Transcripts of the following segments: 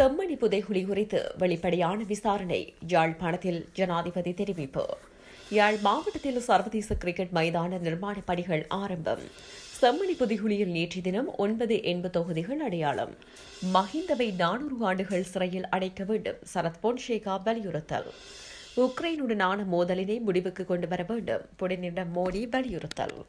செம்மணி புதைகுழி குறித்து வெளிப்படையான விசாரணை. யாழ்ப்பாணத்தில் ஜனாதிபதி தெரிவிப்பு. யாழ் மாவட்டத்தில் சர்வதேச கிரிக்கெட் மைதான நிர்மாண பணிகள் ஆரம்பம். செம்மணி புதைகுழியில் நேற்று தினம் ஒன்பது எண்பு தொகுதிகள் அடையாளம். மஹிந்தவை நானூறு ஆண்டுகள் சிறையில் அடைக்க வேண்டும் சரத் பொன்சேகா வலியுறுத்தல். உக்ரைனுடனான மோதலினை முடிவுக்கு கொண்டு வர வேண்டும் புடினிடம் மோடி வலியுறுத்தல்.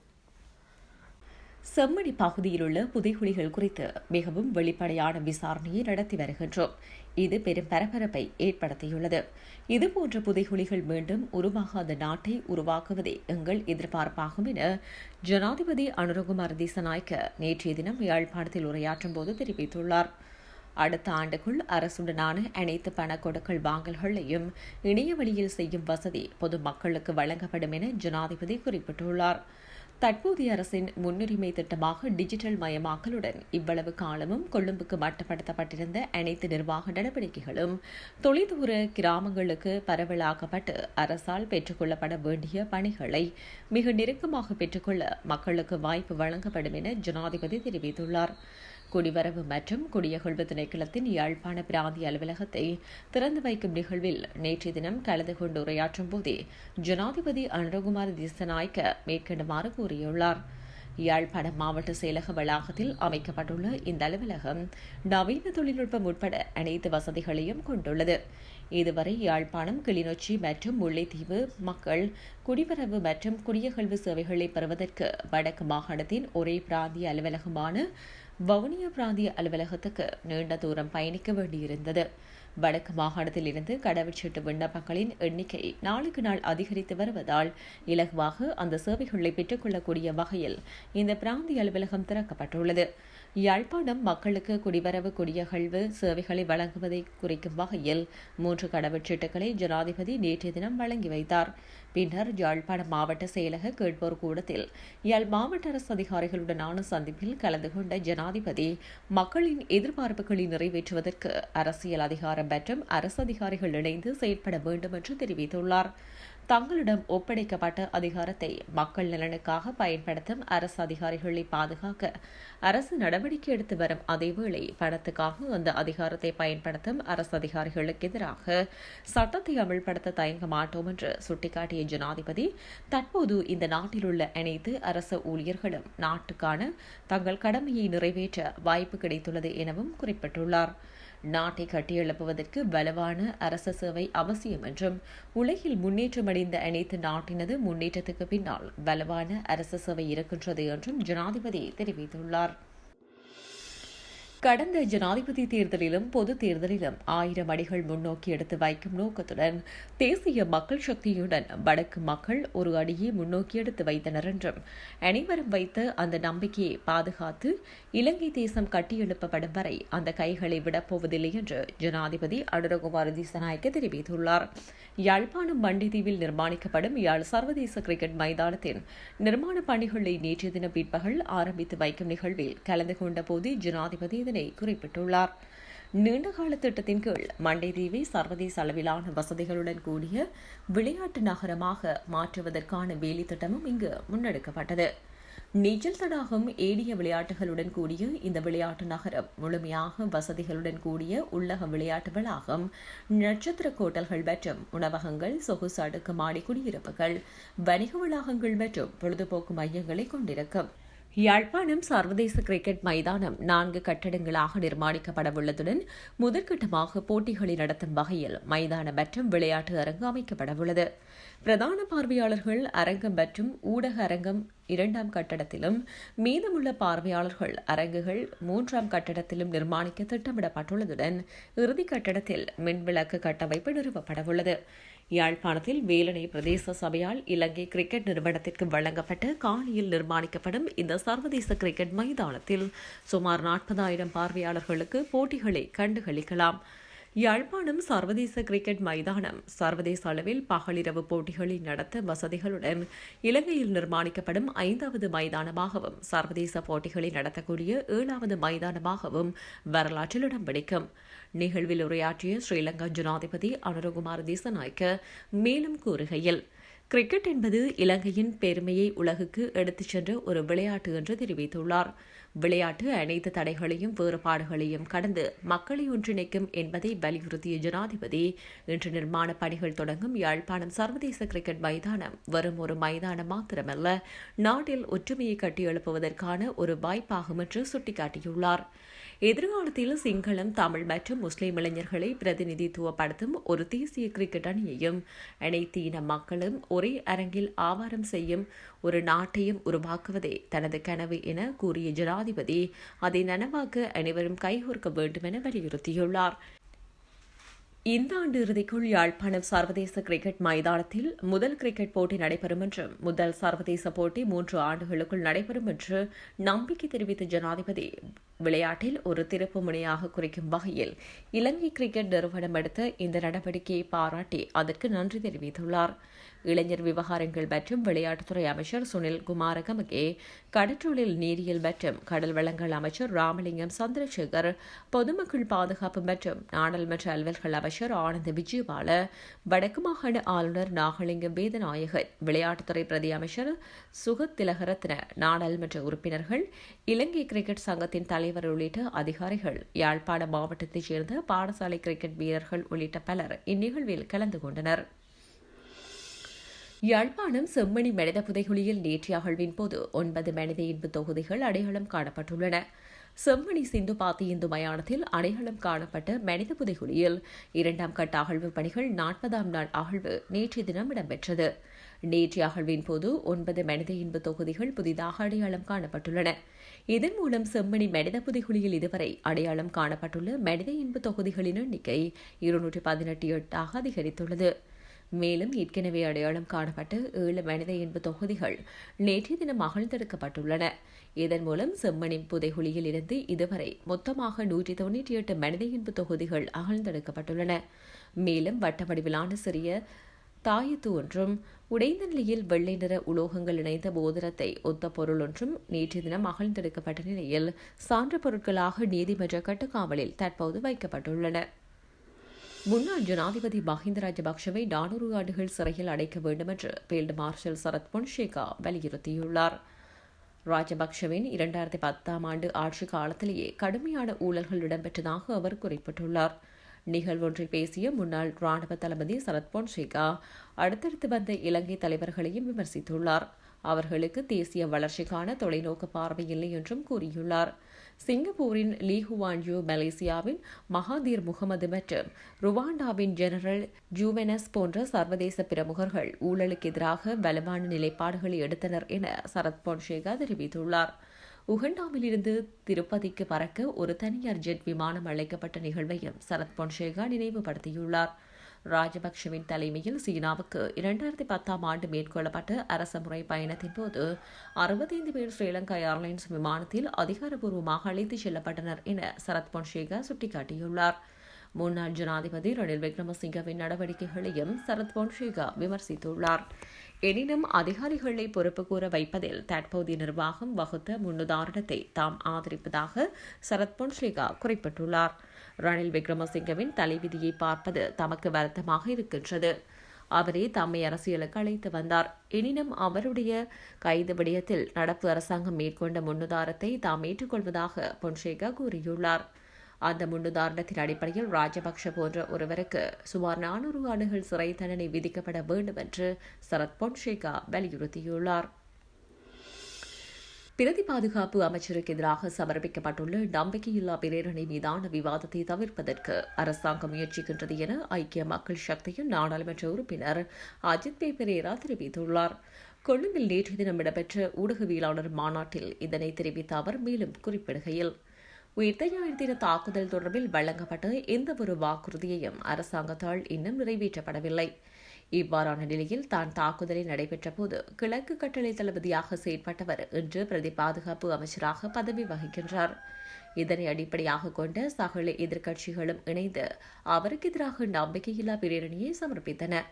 செம்மணி பகுதியில் உள்ள புதைகுழிகள் குறித்து மிகவும் வெளிப்படையான விசாரணையை நடத்தி வருகின்றோம். இது பெரும் பரபரப்பை ஏற்படுத்தியுள்ளது. இதுபோன்ற புதைகுழிகள் மீண்டும் உருவாகாத நாட்டை உருவாக்குவதே எங்கள் எதிர்பார்ப்பாகும் என ஜனாதிபதி அனுரகுமார் திசநாயக்க நேற்றைய தினம் யாழ்ப்பாணத்தில் உரையாற்றும் போது தெரிவித்துள்ளார். அடுத்த ஆண்டுக்குள் அரசுடனான அனைத்து பண கொடுக்கல் வாங்கல்களையும் இணைய வழியில் செய்யும் வசதி பொதுமக்களுக்கு வழங்கப்படும் என ஜனாதிபதி குறிப்பிட்டுள்ளார். தற்போதைய அரசின் முன்னுரிமை திட்டமாக டிஜிட்டல் மயமாக்கலுடன் இவ்வளவு காலமும் கொழும்புக்கு மட்டுப்படுத்தப்பட்டிருந்த அனைத்து நிர்வாக நடவடிக்கைகளும் தொலைதூர கிராமங்களுக்கு பரவலாக்கப்பட்டு அரசால் பெற்றுக்கொள்ளப்பட வேண்டிய பணிகளை மிக நெருக்கமாக பெற்றுக்கொள்ள மக்களுக்கு வாய்ப்பு வழங்கப்படும் என ஜனாதிபதி தெரிவித்துள்ளார். குடிவரவு மற்றும் குடியகழ்வு திணைக்களத்தின் யாழ்ப்பாண பிராந்திய அலுவலகத்தை திறந்து வைக்கும் நிகழ்வில் நேற்றைய தினம் கலந்து கொண்டு உரையாற்றும் போதே ஜனாதிபதி அனுரகுமார் திசநாயக்க மேற்கண்டுமாறு கூறியுள்ளார். யாழ்ப்பாணம் மாவட்ட செயலக வளாகத்தில் அமைக்கப்பட்டுள்ள இந்த அலுவலகம் நவீன தொழில்நுட்பம் உட்பட அனைத்து வசதிகளையும் கொண்டுள்ளது. இதுவரை யாழ்ப்பாணம் கிளிநொச்சி மற்றும் முல்லைத்தீவு மக்கள் குடிவரவு மற்றும் குடியகழ்வு சேவைகளை பெறுவதற்கு வடக்கு மாகாணத்தின் ஒரே பிராந்திய அலுவலகமான வவுனியா பிராந்திய அலுவலகத்துக்கு நீண்ட தூரம் பயணிக்க வேண்டியிருந்தது. வடக்கு மாகாணத்தில் இருந்து கடவுச்சீட்டு விண்ணப்பங்களின் எண்ணிக்கை நாளுக்கு நாள் அதிகரித்து வருவதால் இலகுவாக அந்த சேவைகளை பெற்றுக்கொள்ளக்கூடிய வகையில் இந்த பிராந்திய அலுவலகம் திறக்கப்பட்டுள்ளது. யாழ்ப்பாணம் மக்களுக்கு குடிவரவு குடியகழ்வு சேவைகளை வழங்குவதை குறிக்கும் வகையில் மூன்று கடவுச்சீட்டுகளை ஜனாதிபதி நேற்றைய தினம் வழங்கி வைத்தார். பின்னர் யாழ்ப்பாணம் மாவட்ட செயலக கேட்போர் கூடத்தில் யாழ் மாவட்ட அரசு அதிகாரிகளுடனான சந்திப்பில் கலந்து கொண்ட ஜனாதிபதி மக்களின் எதிர்பார்ப்புகளை நிறைவேற்றுவதற்கு அரசியல் அதிகாரம் மற்றும் அரசு அதிகாரிகள் இணைந்து செயற்பட வேண்டும் என்று தெரிவித்துள்ளார். தங்களிடம் ஒப்படைக்கப்பட்ட அதிகாரத்தை மக்கள் நலனுக்காக பயன்படுத்தும் அரசு அதிகாரிகளை பாதுகாக்க அரசு நடவடிக்கை எடுத்து வரும் அதேவேளை பணத்துக்காக அந்த அதிகாரத்தை பயன்படுத்தும் அரசு அதிகாரிகளுக்கு எதிராக சட்டத்தை அமல்படுத்த தயங்க மாட்டோம் என்று சுட்டிக்காட்டிய ஜனாதிபதி தற்போது இந்த நாட்டில் உள்ள அனைத்து அரசு ஊழியர்களும் நாட்டுக்கான தங்கள் கடமையை நிறைவேற்ற வாய்ப்பு கிடைத்துள்ளது எனவும் குறிப்பிட்டுள்ளார். நாட்டை கட்டியெழுப்புவதற்கு பலவான அரச சேவை அவசியம் என்றும் உலகில் முன்னேற்றமடைந்த அனைத்து நாட்டினது முன்னேற்றத்துக்கு பின்னால் பலவான அரச சேவை இருக்கின்றது என்றும் ஜனாதிபதி தெரிவித்துள்ளார். கடந்த ஜனாதிபதி தேர்தலிலும் பொது தேர்தலிலும் ஆயிரம் அடிகள் முன்னோக்கி எடுத்து வைக்கும் நோக்கத்துடன் தேசிய மக்கள் சக்தியுடன் வடக்கு மக்கள் ஒரு அடியை முன்னோக்கி எடுத்து வைத்தனர் என்றும் அனைவரும் வைத்த அந்த நம்பிக்கையை பாதுகாத்து இலங்கை தேசம் கட்டியெழுப்பப்படும் வரை அந்த கைகளை விடப்போவதில்லை என்று ஜனாதிபதி அனுரகுமார் திசநாயக்க தெரிவித்துள்ளார். யாழ்ப்பாணம் மண்டிதீவில் நிர்மாணிக்கப்படும் யாழ் சர்வதேச கிரிக்கெட் மைதானத்தின் நிர்மாண பணிகளை நேற்றைய தின பிற்பகல் ஆரம்பித்து வைக்கும் நிகழ்வில் கலந்து கொண்ட போது ஜனாதிபதி இதனை குறிப்பிட்டுள்ளார். நீண்டகால திட்டத்தின் கீழ் மண்டைதீவை சர்வதேச அளவிலான வசதிகளுடன் கூடிய விளையாட்டு நகரமாக மாற்றுவதற்கான வேலை திட்டமும் இங்கு முன்னெடுக்கப்பட்டது. நீச்சல் தடாகம் ஏடிய விளையாட்டுகளுடன் கூடிய இந்த விளையாட்டு நகரம் முழுமையாக வசதிகளுடன் கூடிய உள்ளக விளையாட்டு வளாகம் நட்சத்திர கோட்டல்கள் மற்றும் உணவகங்கள் சொகுசு அடுக்கு மாடி குடியிருப்புகள் வணிக வளாகங்கள் மற்றும் பொழுதுபோக்கு மையங்களை கொண்டிருக்கும். யாழ்ப்பாணம் சர்வதேச கிரிக்கெட் மைதானம் நான்கு கட்டடங்களாக நிர்மாணிக்கப்படவுள்ளதுடன் முதற்கட்டமாக போட்டிகளை நடத்தும் வகையில் மைதானம் மற்றும் விளையாட்டு அரங்கு அமைக்கப்படவுள்ளது. பிரதான பார்வையாளர்கள் அரங்கம் மற்றும் ஊடக அரங்கம் இரண்டாம் கட்டடத்திலும் மீதமுள்ள பார்வையாளர்கள் அரங்குகள் மூன்றாம் கட்டடத்திலும் நிர்மாணிக்க திட்டமிடப்பட்டுள்ளதுடன் இறுதி கட்டடத்தில் மின்விளக்கு கட்டமைப்பு நிறுவப்படவுள்ளது. யாழ்ப்பாணத்தில் வேலனை பிரதேச சபையால் இலங்கை கிரிக்கெட் நிறுவனத்திற்கு வழங்கப்பட்ட காணியில் நிர்மாணிக்கப்படும் இந்த சர்வதேச கிரிக்கெட் மைதானத்தில் சுமார் நாற்பதாயிரம் பார்வையாளர்களுக்கு போட்டிகளை கண்டுகளிக்கலாம். யாழ்ப்பாணம் சர்வதேச கிரிக்கெட் மைதானம். சர்வதேச அளவில் பகலிரவு போட்டிகளை நடத்த வசதிகளுடன் இலங்கையில் நிர்மாணிக்கப்படும் ஐந்தாவது மைதானமாகவும் சர்வதேச போட்டிகளை நடத்தக்கூடிய ஏழாவது மைதானமாகவும் வரலாற்றில் இடம் பிடிக்கும். நிகழ்வில் உரையாற்றிய ஸ்ரீலங்கா ஜனாதிபதி அனுரகுமார் திசநாயக்க மேலும் கூறுகையில் கிரிக்கெட் என்பது இலங்கையின் பெருமையை உலகுக்கு எடுத்துச் சென்ற ஒரு விளையாட்டு என்று தெரிவித்துள்ளார். விளையாட்டு அனைத்து தடைகளையும் வேறுபாடுகளையும் கடந்து மக்களை ஒன்றிணைக்கும் என்பதை வலியுறுத்திய ஜனாதிபதி இன்று நிர்மாண பணிகள் தொடங்கும் யாழ்ப்பாணம் சர்வதேச கிரிக்கெட் மைதானம் வரும் ஒரு மைதானம் மாத்திரமல்ல நாட்டில் ஒற்றுமையை கட்டியெழுப்புவதற்கான ஒரு வாய்ப்பாகும் என்று சுட்டிக்காட்டியுள்ளார். எதிர்காலத்தில் சிங்களம் தமிழ் மற்றும் முஸ்லிம் இளைஞர்களை பிரதிநிதித்துவப்படுத்தும் ஒரு தேசிய கிரிக்கெட் அணியையும் அனைத்து இன மக்களும் ஒரே அரங்கில் ஆவாரம் செய்யும் ஒரு நாட்டையும் உருவாக்குவதே தனது கனவு என கூறிய ஜனாதிபதி அதை நனவாக்க அனைவரும் கைகோர்க்க வேண்டும் என வலியுறுத்தியுள்ளார். இந்த ஆண்டு இறுதிக்குள் யாழ்ப்பாணம் சர்வதேச கிரிக்கெட் மைதானத்தில் முதல் கிரிக்கெட் போட்டி நடைபெறும் என்றும் முதல் சர்வதேச போட்டி மூன்று ஆண்டுகளுக்குள் நடைபெறும் என்று நம்பிக்கை தெரிவித்த ஜனாதிபதி. விளையாட்டில் ஒரு திருப்பு முனையாக குறிக்கும் வகையில் இலங்கை கிரிக்கெட் நிறுவனம் எடுத்த இந்த நடவடிக்கையை பாராட்டி அதற்கு நன்றி தெரிவித்துள்ளார். இளைஞர் விவகாரங்கள் மற்றும் விளையாட்டுத்துறை அமைச்சர் சுனில் குமாரகமகே கடற்றொழில் நீரியல் மற்றும் கடல் வளங்கள் அமைச்சர் ராமலிங்கம் சந்திரசேகர் பொதுமக்கள் பாதுகாப்பு மற்றும் நாடாளுமன்ற அலுவல்கள் அமைச்சர் ஆனந்த் விஜயபால வடக்கு மாகாண ஆளுநர் நாகலிங்கம் வேதநாயகன் விளையாட்டுத்துறை பிரதி அமைச்சர் சுகத் திலகரத்ன நாடாளுமன்ற உறுப்பினர்கள் இலங்கை கிரிக்கெட் சங்கத்தின் தலைவர் உள்ளிட்ட அதிகாரிகள் யாழ்ப்பாண மாவட்டத்தைச் சேர்ந்த பாடசாலை கிரிக்கெட் வீரர்கள் உள்ளிட்ட பலர் இந்நிகழ்வில் கலந்து கொண்டனர். யாழ்ப்பாணம் செம்மணி மனித புதைகுழியில் நேற்று அகழ்வின் போது ஒன்பது மனித இன்பு தொகுதிகள் அடையாளம் காணப்பட்டுள்ளன. செம்மணி சிந்து பாத்தி இந்து மயானத்தில் அடையாளம் காணப்பட்ட மனித புதைகுழியில் இரண்டாம் கட்ட அகழ்வு பணிகள் நாற்பதாம் நாள் அகழ்வு நேற்றைய தினம் இடம்பெற்றது. நேற்றைய அகழ்வின் போது ஒன்பது மனித இன்பு தொகுதிகள் புதிதாக அடையாளம் காணப்பட்டுள்ளன. இதன் மூலம் செம்மணி மனித புதைகுழியில் இதுவரை அடையாளம் காணப்பட்டுள்ள மனித இன்பு தொகுதிகளின் எண்ணிக்கை இருநூற்றி பதினெட்டு எட்டாக அதிகரித்துள்ளது. மேலும் ஏற்கனவே அடையாளம் காணப்பட்ட ஏழு மனித இன்பு தொகுதிகள் நேற்றைய தினம் அகழ்ந்தெடுக்கப்பட்டுள்ளன இதன் மூலம் செம்மணி புதைகுழியில் இருந்து இதுவரை மொத்தமாக நூற்றி தொன்னூற்றி எட்டு மனித இன்பு தொகுதிகள் அகழ்ந்தெடுக்கப்பட்டுள்ளன மேலும் வட்ட வடிவிலான சிறிய தாயத்து ஒன்றும் உடைந்த நிலையில் வெள்ளை நிற உலோகங்கள் இணைந்த போதரத்தை ஒத்த பொருள் ஒன்றும் நேற்றைய தினம் அகழ்ந்தெடுக்கப்பட்ட நிலையில் சான்று பொருட்களாக நீதிமன்ற கட்டுக்காவலில் தற்போது வைக்கப்பட்டுள்ளன. முன்னாள் ஜனாதிபதி மஹிந்த ராஜபக்சவை நானூறு ஆண்டுகள் சிறையில் அடைக்க வேண்டும் என்று ஃபீல்டு மார்ஷல் சரத் பொன்சேகா வலியுறுத்தியுள்ளார். ராஜபக்சவின் இரண்டாயிரத்தி பத்தாம் ஆண்டு ஆட்சி காலத்திலேயே கடுமையான ஊழல்கள் இடம்பெற்றதாக அவர் குறிப்பிட்டுள்ளார். நிகழ்வொன்றில் பேசிய முன்னாள் ராணுவ தளபதி சரத் பொன்சேகா அடுத்தடுத்து வந்த இலங்கை தலைவர்களையும் விமர்சித்துள்ளார். அவர்களுக்கு தேசிய வளர்ச்சிக்கான தொலைநோக்கு பார்வை இல்லை என்றும் கூறியுள்ளார். சிங்கப்பூரின் லீஹுவான்யூ மலேசியாவின் மகாதீர் முகமது மற்றும் ருவாண்டாவின் ஜெனரல் ஜூவெனஸ் போன்ற சர்வதேச பிரமுகர்கள் ஊழலுக்கு எதிராக வலுவான நிலைப்பாடுகளை எடுத்தனர் என சரத் பொன்சேகா தெரிவித்துள்ளார். உகண்டாவிலிருந்து திருப்பதிக்கு பறக்க ஒரு தனியார் ஜெட் விமானம் அழைக்கப்பட்ட நிகழ்வையும் சரத் பொன்சேகா நினைவுபடுத்தியுள்ளார். ராஜபக்ஷவின் தலைமையில் சீனாவுக்கு இரண்டாயிரத்தி பத்தாம் ஆண்டு மேற்கொள்ளப்பட்ட அரச முறை பயணத்தின் போது அறுபத்தைந்து பேர் ஸ்ரீலங்கா ஏர்லைன்ஸ் விமானத்தில் அதிகாரப்பூர்வமாக அழைத்துச் செல்லப்பட்டனர் என சரத் பொன்சேகா சுட்டிக்காட்டியுள்ளார். முன்னாள் ஜனாதிபதி ரணில் விக்ரமசிங்கவின் நடவடிக்கைகளையும் சரத் பொன்சேகா விமர்சித்துள்ளார். எனினும் அதிகாரிகளை பொறுப்பு கூற வைப்பதில் தற்போதைய நிர்வாகம் வகுத்த முன்னுதாரணத்தை தாம் ஆதரிப்பதாக சரத் பொன்சேகா குறிப்பிட்டுள்ளார். ரணில் விக்ரமசிங்கவின் தலைவிதியை பார்ப்பது தமக்கு வருத்தமாக இருக்கின்றது. அவரே தம்மை அரசியலுக்கு அழைத்து வந்தார். எனினும் அவருடைய கைது விடயத்தில் நடப்பு அரசாங்கம் மேற்கொண்ட முன்னுதாரத்தை தாம் ஏற்றுக்கொள்வதாக பொன்சேகா கூறியுள்ளார். அந்த முன்னுதாரணத்தின் அடிப்படையில் ராஜபக்ஷ போன்ற ஒருவருக்கு சுமார் நானூறு ஆண்டுகள் சிறை தண்டனை விதிக்கப்பட வேண்டும் என்று சரத் பொன்சேகா வலியுறுத்தியுள்ளார். பிரதி பாதுகாப்பு அமைச்சருக்கு எதிராக சமர்ப்பிக்கப்பட்டுள்ள நம்பிக்கையில்லா பிரேரணை மீதான விவாதத்தை தவிர்ப்பதற்கு அரசாங்கம் முயற்சிக்கின்றது என ஐக்கிய மக்கள் சக்தியின் நாடாளுமன்ற உறுப்பினர் அஜித் பே பெரேரா தெரிவித்துள்ளார். கொழும்பில் நேற்று தினம் இடம்பெற்ற ஊடகவியலாளர் மாநாட்டில் இதனை தெரிவித்த அவர் மேலும் குறிப்பிடுகையில் உயிர்த்த தின தாக்குதல் தொடர்பில் வழங்கப்பட்ட எந்தவொரு வாக்குறுதியையும் அரசாங்கத்தால் இன்னும் நிறைவேற்றப்படவில்லை. இவ்வாறான நிலையில் தான் தாக்குதலை நடைபெற்ற போது கிழக்கு கட்டளை தளபதியாக செயற்பட்டவர் இன்று பிரதி பாதுகாப்பு அமைச்சராக பதவி வகிக்கின்றார். இதனை அடிப்படையாக கொண்ட சகல எதிர்க்கட்சிகளும் இணைந்து அவருக்கு எதிராக நம்பிக்கையில்லா பிரேரணியை சமர்ப்பித்தன.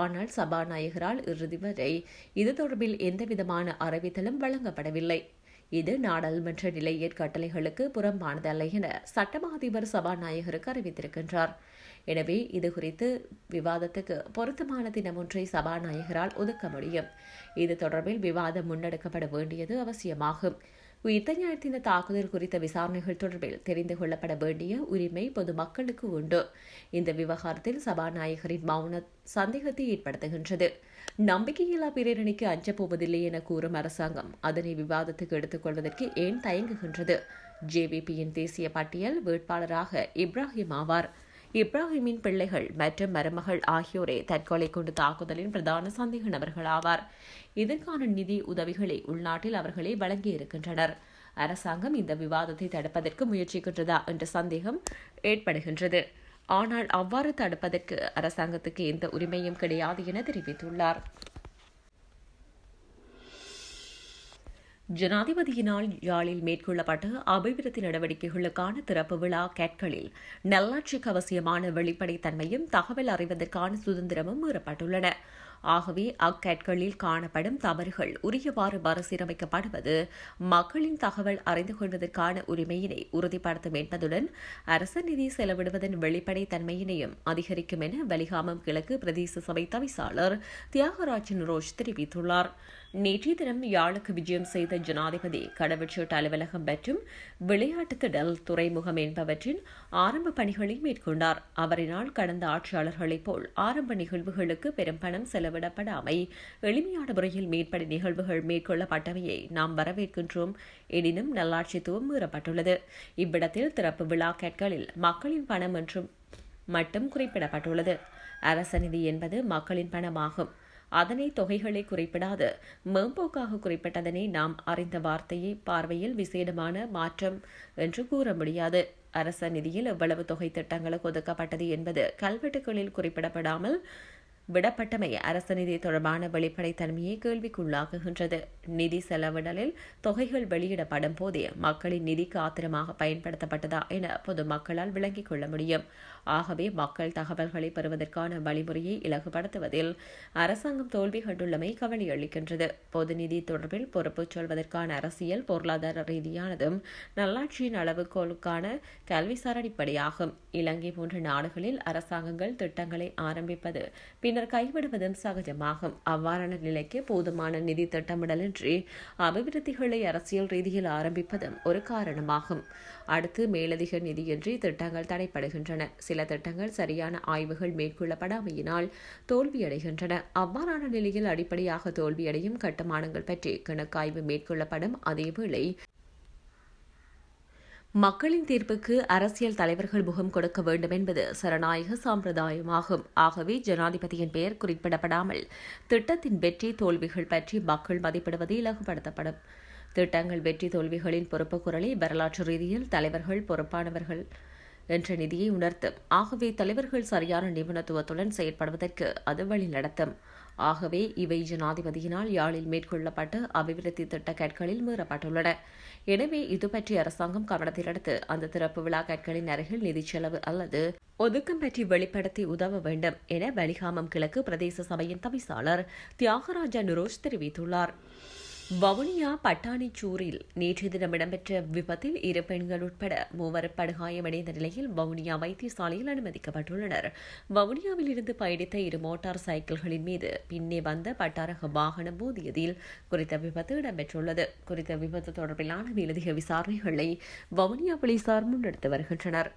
ஆனால் சபாநாயகரால் இறுதி வரை இது தொடர்பில் எந்தவிதமான அறிவித்தலும் வழங்கப்படவில்லை. இது நாடாளுமன்ற நிலையற் கட்டளைகளுக்கு புறம்பானதல்ல என சட்டமா அதிபர் சபாநாயகருக்கு அறிவித்திருக்கின்றார். எனவே இது குறித்து விவாதத்துக்கு பொருத்தமான தினம் ஒன்றை சபாநாயகரால் ஒதுக்க முடியும். இது தொடர்பில் விவாதம் முன்னெடுக்கப்பட வேண்டியது அவசியமாகும். உயிர்த்த ஞாயிற்றின தாக்குதல் குறித்த விசாரணைகள் தொடர்பில் தெரிந்து கொள்ளப்பட வேண்டிய உரிமை பொதுமக்களுக்கு உண்டு. இந்த விவகாரத்தில் சபாநாயகரின் மௌன சந்தேகத்தை ஏற்படுத்துகின்றது. நம்பிக்கையில்லா பிரேரணிக்கு அஞ்சப்போவதில்லை என கூறும் அரசாங்கம் அதனை விவாதத்துக்கு எடுத்துக்கொள்வதற்கு ஏன் தயங்குகின்றது? ஜேவிபியின் தேசிய பட்டியல் வேட்பாளராக இப்ராஹிம் ஆவார். இப்ராஹிமின் பிள்ளைகள் மற்றும் மருமகள் ஆகியோரே தற்கொலை கொண்டு தாக்குதலின் பிரதான சந்தேக நபர்கள் ஆவார். இதற்கான நிதி உதவிகளை உள்நாட்டில் அவர்களே வழங்கியிருக்கின்றனர் அரசாங்கம் இந்த விவாதத்தை தடுப்பதற்கு முயற்சிக்கின்றதா என்ற சந்தேகம் ஏற்படுகின்றது. ஆனால் அவ்வாறு தடுப்பதற்கு அரசாங்கத்துக்கு எந்த உரிமையும் கிடையாது என தெரிவித்துள்ளார். ஜனாதிபதியினால் யாழில் மேற்கொள்ளப்பட்ட அபிவிருத்தி நடவடிக்கைகளுக்கான திறப்பு விழா கேட்களில் நல்லாட்சிக்கு அவசியமான வெளிப்படைத்தன்மையும் தகவல் அறிவதற்கான சுதந்திரமும் மீறப்பட்டுள்ளன. ஆகவே அக்கேட்களில் காணப்படும் தவறுகள் உரியவாறு மறுசீரமைக்கப்படுவது மக்களின் தகவல் அறிந்து கொள்வதற்கான உரிமையினை உறுதிப்படுத்தும் என்பதுடன் அரசு நிதி செலவிடுவதன் வெளிப்படை தன்மையினையும் அதிகரிக்கும் என வலிகாமம் கிழக்கு பிரதேச சபை தவிசாளர் தியாகராஜன் ரோஷ் தெரிவித்துள்ளார். நேற்றைய தினம் யாழுக்கு விஜயம் செய்த ஜனாதிபதி கடவுச்சீட்டு அலுவலகம் மற்றும் விளையாட்டு திடல் துறைமுகம் என்பவற்றின் ஆரம்ப பணிகளை மேற்கொண்டார். அவரினால் கடந்த ஆட்சியாளர்களைப் போல் ஆரம்ப நிகழ்வுகளுக்கு பெரும் பணம் செலவிடப்படாமை. எளிமையான முறையில் மேற்படி நிகழ்வுகள் மேற்கொள்ளப்பட்டவையை நாம் வரவேற்கின்றோம். எனினும் நல்லாட்சித்துவம் மீறப்பட்டுள்ளது. இவ்விடத்தில் திறப்பு விழா கேட்களில் மக்களின் பணம் என்றும் மட்டும் குறிப்பிடப்பட்டுள்ளது. அரச நிதி என்பது மக்களின் பணமாகும். அதனை தொகைகளை குறிப்பிடாது. மேம்போக்காக குறிப்பிட்டதனை நாம் அறிந்த வார்த்தையை பார்வையில் விசேடமான மாற்றம் என்று கூற முடியாது. அரச நிதியில் எவ்வளவு தொகை திட்டங்களுக்கு ஒதுக்கப்பட்டது என்பது கல்வெட்டுகளில் குறிப்பிடப்படாமல் விடப்பட்டமை அரச நிதி தொடர்பான வெளிப்படைத்தன்மையை கேள்விக்குள்ளாக்குகின்றது. நிதி செலவிடலில் தொகைகள் வெளியிடப்படும் போதே மக்களின் நிதிக்கு ஆத்திரமாக பயன்படுத்தப்பட்டதா என பொதுமக்களால் விளங்கிக் கொள்ள முடியும். ஆகவே மக்கள் தகவல்களை பெறுவதற்கான வழிமுறையை இலகுபடுத்துவதில் அரசாங்கம் தோல்வி கண்டுள்ளமை கவலை அளிக்கின்றது. பொது நிதி தொடர்பில் பொறுப்பு சொல்வதற்கான அரசியல் பொருளாதார ரீதியானதும் நல்லாட்சியின் அளவுகோலுக்கான கல்விசார் அடிப்படையாகும் இலங்கை போன்ற நாடுகளில் அரசாங்கங்கள் திட்டங்களை ஆரம்பிப்பது பின்னர் கைவிடுவதும் சகஜமாகும். அவ்வாறான நிலைக்கு போதுமான நிதி திட்டமிடலின்றி அபிவிருத்திகளை அரசியல் ரீதியில் ஆரம்பிப்பதும் ஒரு காரணமாகும். அடுத்து மேலதிக நிதியின்றி திட்டங்கள் தடைப்படுகின்றன சில சில திட்டங்கள் சரியான ஆய்வுகள் மேற்கொள்ளப்படாமையினால் தோல்வியடைகின்றன. அவ்வாறான நிலையில் அடிப்படையாக தோல்வியடையும் கட்டுமானங்கள் பற்றி கணக்காய்வு மேற்கொள்ளப்படும் அதேவேளை மக்களின் தீர்ப்புக்கு அரசியல் தலைவர்கள் முகம் கொடுக்க வேண்டும் என்பது சரணாயக சாம்பிரதாயமாகும். ஆகவே ஜனாதிபதியின் பெயர் குறிப்பிடப்படாமல் திட்டத்தின் வெற்றி தோல்விகள் பற்றி மக்கள் மதிப்பிடுவது இலகுபடுத்தப்படும். திட்டங்கள் வெற்றி தோல்விகளின் பொறுப்பு குரலை வரலாற்று ரீதியில் தலைவர்கள் பொறுப்பானவர்கள் என்ற நிதியை உணர்த்தும். ஆகவே தலைவர்கள் சரியான நிபுணத்துவத்துடன் செயற்படுவதற்கு அது வழி நடத்தும். ஆகவே இவை ஜனாதிபதியினால் யாழில் மேற்கொள்ளப்பட்டு அபிவிருத்தி திட்ட கற்களில் மீறப்பட்டுள்ளன. எனவே இது பற்றி அரசாங்கம் கவனத்தில் எடுத்து அந்த திறப்பு விழா கற்களின் அருகில் நிதி செலவு அல்லது ஒதுக்கம் பற்றி வெளிப்படுத்தி உதவ வேண்டும் என பலிகாமம் கிழக்கு பிரதேச சபையின் தவிசாளர் தியாகராஜா நுரோஷ் தெரிவித்துள்ளார். வவுனியா பட்டாணிச்சூரில் நேற்று தினம் இடம்பெற்ற விபத்தில் இரு பெண்கள் உட்பட மூவர் படுகாயமடைந்த நிலையில் வவுனியா வைத்தியசாலையில் அனுமதிக்கப்பட்டுள்ளனர். வவுனியாவில் இருந்து பயணித்த இரு மோட்டார் சைக்கிள்களின் மீது பின்னே வந்த பட்டாரக வாகனம் மோதியதில் குறித்த விபத்து இடம்பெற்றுள்ளது. குறித்த விபத்து தொடர்பிலான மேலதிக விசாரணைகளை வவுனியா போலீசார் முன்னெடுத்து வருகின்றனர்.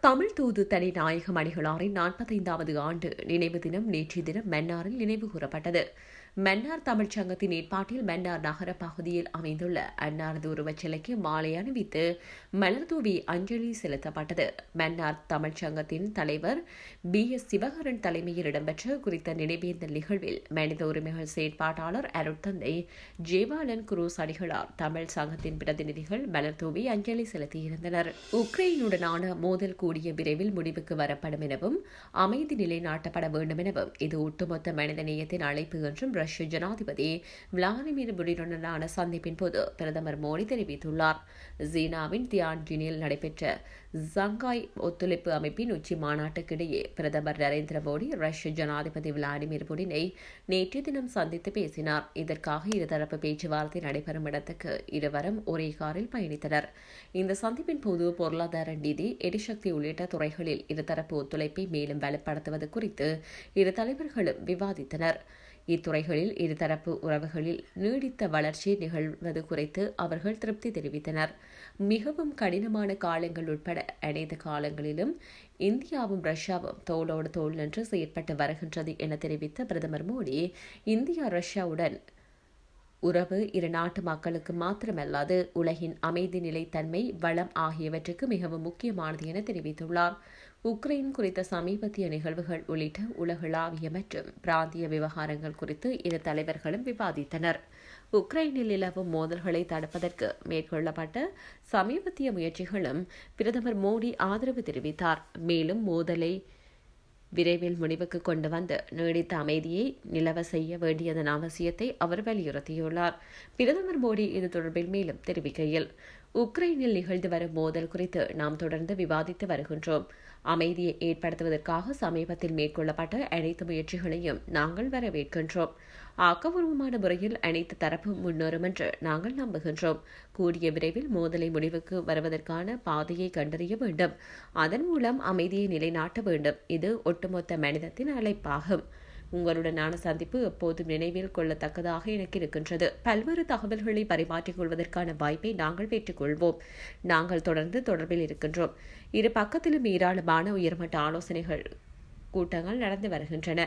தமிழ் தூது தனி நாயகம் அணிகளாரின் நாற்பத்தைந்தாவது ஆண்டு நினைவு தினம் நேற்றைய தினம் மன்னாரில் நினைவு கூறப்பட்டது. மன்னார் தமிழ்ச் சங்கத்தின் ஏற்பாட்டில் மன்னார் நகர பகுதியில் அமைந்துள்ள அன்னாரது உருவச் சிலைக்கு மாலை அணிவித்து மலர்தூவி அஞ்சலி செலுத்தப்பட்டது. மன்னார் தமிழ்ச் சங்கத்தின் தலைவர் பி. எஸ். சிவகரன் தலைமையில் இடம்பெற்ற குறித்த நினைவேந்தல் நிகழ்வில் மனித உரிமைகள் செயற்பாட்டாளர் அருட்தந்தை ஜேவாலன் குரூஸ் அடிகளார் தமிழ் சங்கத்தின் பிரதிநிதிகள் மலர்தூவி அஞ்சலி செலுத்தியிருந்தனர். உக்ரைனுடனான மோதல் கூடிய விரைவில் முடிவுக்கு வரப்படும் எனவும் அமைதி நிலைநாட்டப்பட வேண்டும் எனவும் இது ஒட்டுமொத்த மனித நேயத்தின் அழைப்பு என்றும் ரஷ்ய ஜனாதிபதி விளாடிமிர் புடினுடனான சந்திப்பின் போது பிரதமர் மோடி தெரிவித்துள்ளார். சீனாவின் தியான்ஜினில் நடைபெற்ற ஜங்காய் ஒத்துழைப்பு அமைப்பின் உச்சி மாநாட்டுக்கிடையே பிரதமர் நரேந்திர மோடி ரஷ்ய ஜனாதிபதி விளாடிமிர் புடினை நேற்று தினம் சந்தித்து பேசினார். இதற்காக இருதரப்பு பேச்சுவார்த்தை நடைபெறும் இடத்துக்கு இருவரும் ஒரே காரில் பயணித்தனர். இந்த சந்திப்பின் போது பொருளாதார நிதி எரிசக்தி உள்ளிட்ட துறைகளில் இருதரப்பு ஒத்துழைப்பை மேலும் வலுப்படுத்துவது குறித்து இரு தலைவர்களும் விவாதித்தனர். இத்துறைகளில் இருதரப்பு உறவுகளில் நீடித்த வளர்ச்சி நிகழ்வது குறித்து அவர்கள் திருப்தி தெரிவித்தனர். மிகவும் கடினமான காலங்கள் உட்பட அனைத்து காலங்களிலும் இந்தியாவும் ரஷ்யாவும் தோளோடு தோல் நின்று செயற்பட்டு வருகின்றது என தெரிவித்த பிரதமர் மோடி இந்தியா ரஷ்யாவுடன் உறவு இரு நாட்டு மக்களுக்கு மாத்திரமல்லாது உலகின் அமைதி நிலைத்தன்மை வளம் ஆகியவற்றுக்கு மிகவும் முக்கியமானது என தெரிவித்துள்ளார். உக்ரைன் குறித்த சமீபத்திய நிகழ்வுகள் உள்ளிட்ட உலகளாவிய மற்றும் பிராந்திய விவகாரங்கள் குறித்து இரு தலைவர்களும் விவாதித்தனர். உக்ரைனில் நிலவும் மோதல்களை தடுப்பதற்கு மேற்கொள்ளப்பட்ட சமீபத்திய முயற்சிகளும் பிரதமர் மோடி ஆதரவு தெரிவித்தார். மேலும் மோதலை விரைவில் முடிவுக்கு கொண்டு வந்து நீடித்த அமைதியை நிலவ செய்ய வேண்டியதன் அவசியத்தை அவர் வலியுறுத்தியுள்ளார். பிரதமர் மோடி இது தொடர்பில் மேலும் தெரிவிக்கையில் உக்ரைனில் நிகழ்ந்து வரும் மோதல் குறித்து நாம் தொடர்ந்து விவாதித்து வருகின்றோம். அமைதியை ஏற்படுத்துவதற்காக சமீபத்தில் மேற்கொள்ளப்பட்ட அனைத்து முயற்சிகளையும் நாங்கள் வரவேற்கின்றோம். ஆக்கபூர்வமான முறையில் அனைத்து தரப்பு முன்னேறும் என்று நாங்கள் நம்புகின்றோம். கூடிய விரைவில் மோதலை முடிவுக்கு வருவதற்கான பாதையை கண்டறிய வேண்டும். அதன் மூலம் அமைதியை நிலைநாட்ட வேண்டும். இது ஒட்டுமொத்த மனிதத்தின் அழைப்பாகும். உங்களுடனான சந்திப்பு எப்போதும் நினைவில் கொள்ளத்தக்கதாக எனக்கு இருக்கின்றது. பல்வேறு தகவல்களை பரிமாற்றிக் கொள்வதற்கான வாய்ப்பை நாங்கள் பெற்றுக்கொள்வோம் நாங்கள் தொடர்ந்து தொடர்பில் இருக்கின்றோம். இரு பக்கத்திலும் ஏராளமான உயர்மட்ட ஆலோசனைகள் கூட்டங்கள் நடந்து வருகின்றன.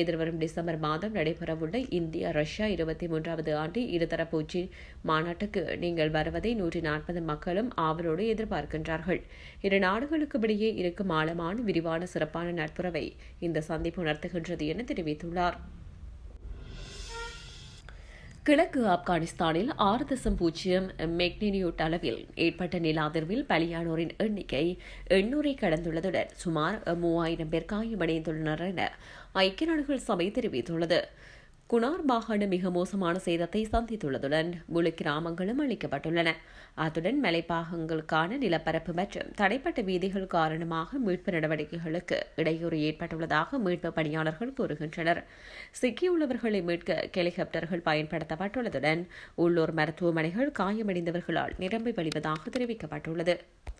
எதிர்வரும் டிசம்பர் மாதம் நடைபெறவுள்ள இந்தியா ரஷ்யா இருபத்தி மூன்றாவது ஆண்டு இருதரப்பு உச்சி மாநாட்டுக்கு நீங்கள் வருவதை நூற்றி நாற்பது மக்களும் ஆவலோடு எதிர்பார்க்கின்றார்கள். இரு நாடுகளுக்கு இடையே இருக்கும் ஆழமான விரிவான சிறப்பான நட்புறவை இந்த சந்திப்பு உணர்த்துகின்றது என தெரிவித்துள்ளார். கிழக்கு ஆப்கானிஸ்தானில் ஆறு தசம் பூஜ்ஜியம் மெக்னினியூட் அளவில் ஏற்பட்ட நில அதிர்வில் பலியானோரின் எண்ணிக்கை எண்ணூரை கடந்துள்ளதுடன் சுமார் மூவாயிரம் பேர் காயமடைந்துள்ளனர் என ஐக்கிய நாடுகள் சபை தெரிவித்துள்ளது. குணார் மாகாணம் மிக மோசமான சேதத்தை சந்தித்துள்ளதுடன் முழு கிராமங்களும் அளிக்கப்பட்டுள்ளன அத்துடன் மலைப்பாகங்களுக்கான நிலப்பரப்பு மற்றும் தடைப்பட்ட வீதிகள் காரணமாக மீட்பு நடவடிக்கைகளுக்கு இடையூறு ஏற்பட்டுள்ளதாக மீட்பு பணியாளர்கள் கூறுகின்றனர். சிக்கியுள்ளவர்களை மீட்க ஹெலிகாப்டர்கள் பயன்படுத்தப்பட்டுள்ளதுடன் உள்ளூர் மருத்துவமனைகள் காயமடைந்தவர்களால் நிரம்பி வழிவதாக தெரிவிக்கப்பட்டுள்ளது.